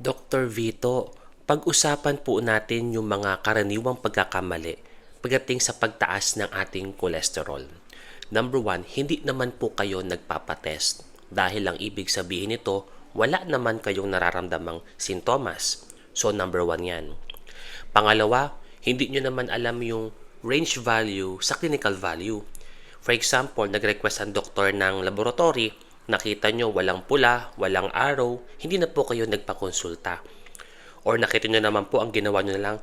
Dr. Vito, pag-usapan po natin yung mga karaniwang pagkakamali pagdating sa pagtaas ng ating kolesterol. Number one, hindi naman po kayo nagpapatest dahil ang ibig sabihin nito, wala naman kayong nararamdamang sintomas. So number one yan. Pangalawa, hindi nyo naman alam yung range value sa clinical value. For example, nag-request ang doktor ng laboratory, nakita nyo walang pula, walang araw, hindi na po kayo nagpakonsulta. Or nakita nyo naman po ang ginawa nyo na lang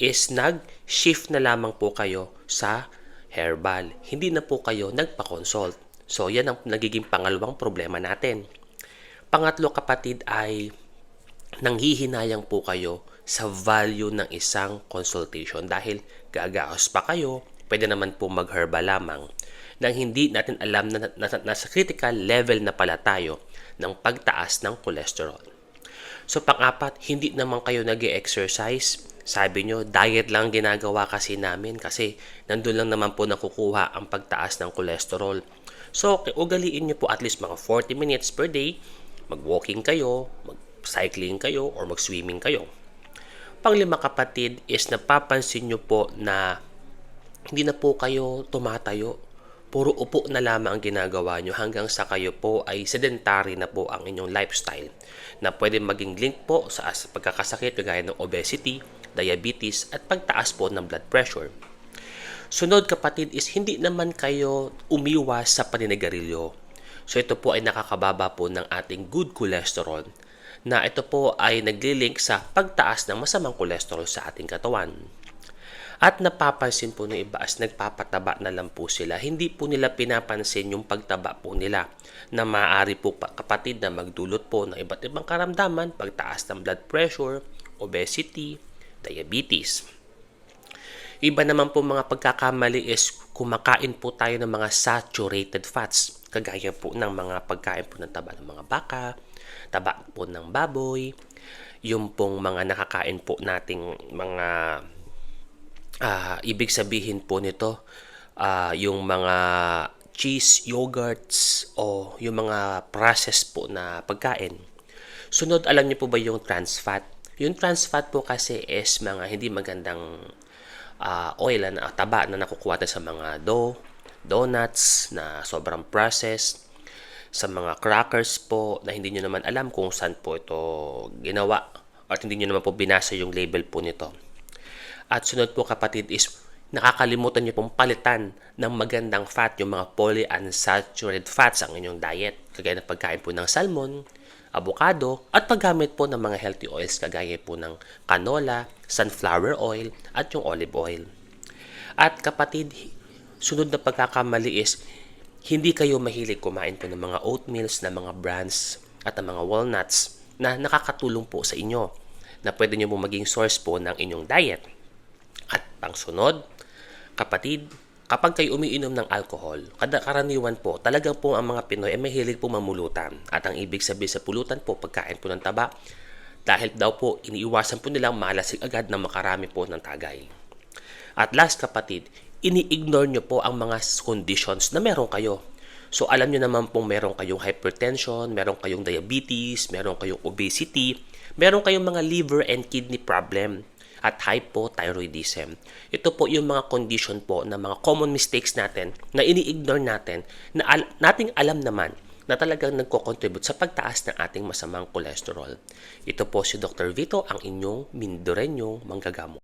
is nag-shift na lamang po kayo sa herbal. Hindi na po kayo nagpa-consult. So, yan ang nagiging pangalawang problema natin. Pangatlo kapatid ay nanghihinayang po kayo sa value ng isang consultation dahil gagaos pa kayo, pwede naman po mag-herbal lamang nang hindi natin alam na, na, na nasa critical level na pala tayo ng pagtaas ng cholesterol. So pang-apat, hindi naman kayo nag exercise Sabi nyo, diet lang ginagawa kasi namin kasi nandun lang naman po nakukuha ang pagtaas ng cholesterol. So, ugaliin nyo po at least mga 40 minutes per day, mag-walking kayo, mag-cycling kayo, or mag-swimming kayo. Panglima kapatid is napapansin nyo po na hindi na po kayo tumatayo puro upo na lamang ang ginagawa nyo hanggang sa kayo po ay sedentary na po ang inyong lifestyle na pwede maging link po sa pagkakasakit kagaya ng obesity, diabetes at pagtaas po ng blood pressure. Sunod kapatid is hindi naman kayo umiwas sa paninigarilyo. So ito po ay nakakababa po ng ating good cholesterol na ito po ay naglilink sa pagtaas ng masamang cholesterol sa ating katawan. At napapansin po ng iba as nagpapataba na lang po sila. Hindi po nila pinapansin yung pagtaba po nila na maaari po kapatid na magdulot po ng iba't ibang karamdaman, pagtaas ng blood pressure, obesity, diabetes. Iba naman po mga pagkakamali is kumakain po tayo ng mga saturated fats, kagaya po ng mga pagkain po ng taba ng mga baka, taba po ng baboy, yung pong mga nakakain po nating mga uh, ibig sabihin po nito, uh, yung mga cheese, yogurts, o yung mga process po na pagkain. Sunod, alam niyo po ba yung trans fat? Yung trans fat po kasi is mga hindi magandang uh, oil na taba na nakukuha sa mga dough, donuts na sobrang processed, sa mga crackers po na hindi nyo naman alam kung saan po ito ginawa at hindi nyo naman po binasa yung label po nito. At sunod po kapatid is nakakalimutan niyo pong palitan ng magandang fat, yung mga polyunsaturated fats ang inyong diet. Kagaya ng pagkain po ng salmon, avocado, at paggamit po ng mga healthy oils kagaya po ng canola, sunflower oil, at yung olive oil. At kapatid, sunod na pagkakamali is hindi kayo mahilig kumain po ng mga oatmeals, na mga brands, at ng mga walnuts na nakakatulong po sa inyo na pwede nyo po maging source po ng inyong diet. At pangsunod, kapatid, kapag kayo umiinom ng alcohol, kada karaniwan po, talagang po ang mga Pinoy ay mahilig po mamulutan. At ang ibig sabihin sa pulutan po, pagkain po ng taba, dahil daw po iniiwasan po nilang malasig agad na makarami po ng tagay. At last kapatid, ini-ignore nyo po ang mga conditions na meron kayo. So alam nyo naman pong meron kayong hypertension, meron kayong diabetes, meron kayong obesity, meron kayong mga liver and kidney problem at hypothyroidism. Ito po yung mga condition po na mga common mistakes natin na ini-ignore natin na al- nating alam naman na talagang nagko-contribute sa pagtaas ng ating masamang cholesterol. Ito po si Dr. Vito, ang inyong Mindorenyong manggagamo.